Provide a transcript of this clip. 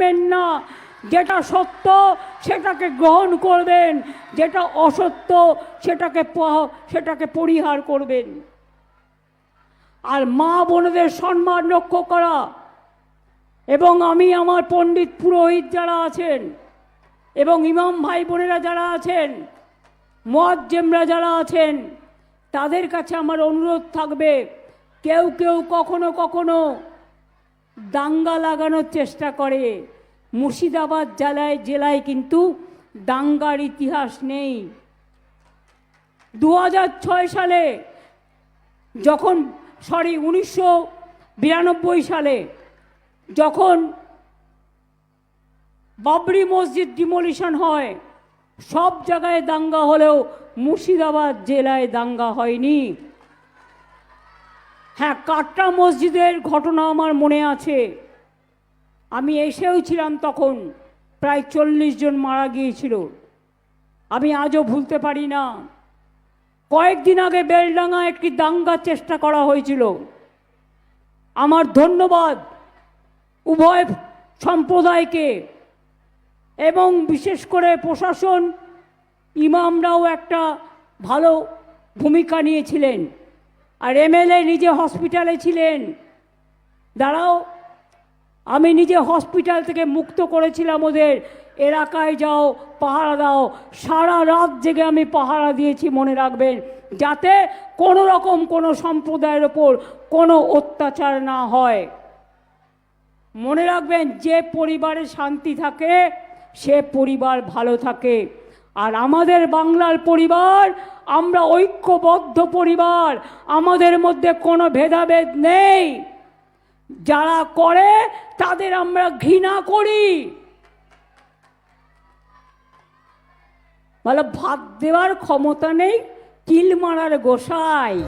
মানবেন না। যেটা সত্য, সেটাকে গ্রহণ করবেন। যেটা অসত্য, সেটাকে সেটাকে পরিহার করবেন। আর মা বোনদের সম্মান রক্ষা করা। এবং আমি আমার পণ্ডিত পুরোহিত যারা আছেন, এবং ইমাম ভাই বোনেরা যারা আছেন, মোয়াজ্জেমরা যারা আছেন, তাদের কাছে আমার অনুরোধ থাকবে। কেউ কেউ কখনো কখনো দাঙ্গা লাগানোর চেষ্টা করে। মুর্শিদাবাদ জেলায় জেলায় কিন্তু দাঙ্গার ইতিহাস নেই। দু সালে যখন সরি উনিশশো বিরানব্বই সালে যখন বাবরি মসজিদ ডিমোলিশন হয়, সব জায়গায় দাঙ্গা হলেও মুর্শিদাবাদ জেলায় দাঙ্গা হয়নি। হ্যাঁ কাটরা মসজিদের ঘটনা আমার মনে আছে। আমি এসেও ছিলাম তখন, প্রায় চল্লিশ জন মারা গিয়েছিল। আমি আজও ভুলতে পারি না। কয়েকদিন আগে বেলডাঙ্গা একটি দাঙ্গার চেষ্টা করা হয়েছিল। আমার ধন্যবাদ উভয় সম্প্রদায়কে এবং বিশেষ করে প্রশাসন, ইমামরাও একটা ভালো ভূমিকা নিয়েছিলেন। আর এমএলএ নিজে হসপিটালে ছিলেন। দাঁড়াও, আমি নিজে হসপিটাল থেকে মুক্ত করেছিলাম ওদের। এলাকায় যাও, পাহারা দাও, সারা রাত জেগে আমি পাহারা দিয়েছি, মনে রাখবেন। যাতে কোনো রকম কোনো সম্প্রদায়ের ওপর কোনো অত্যাচার না হয়। মনে রাখবেন, যে পরিবারে শান্তি থাকে, সে পরিবার ভালো থাকে। আর আমাদের বাংলার পরিবার, আমরা ঐক্যবদ্ধ পরিবার, আমাদের মধ্যে কোনো ভেদাভেদ নেই। যারা করে, তাদের আমরা ঘৃণা করি। মানে ভাত দেওয়ার ক্ষমতা নেই, কিল মারার গোসাই।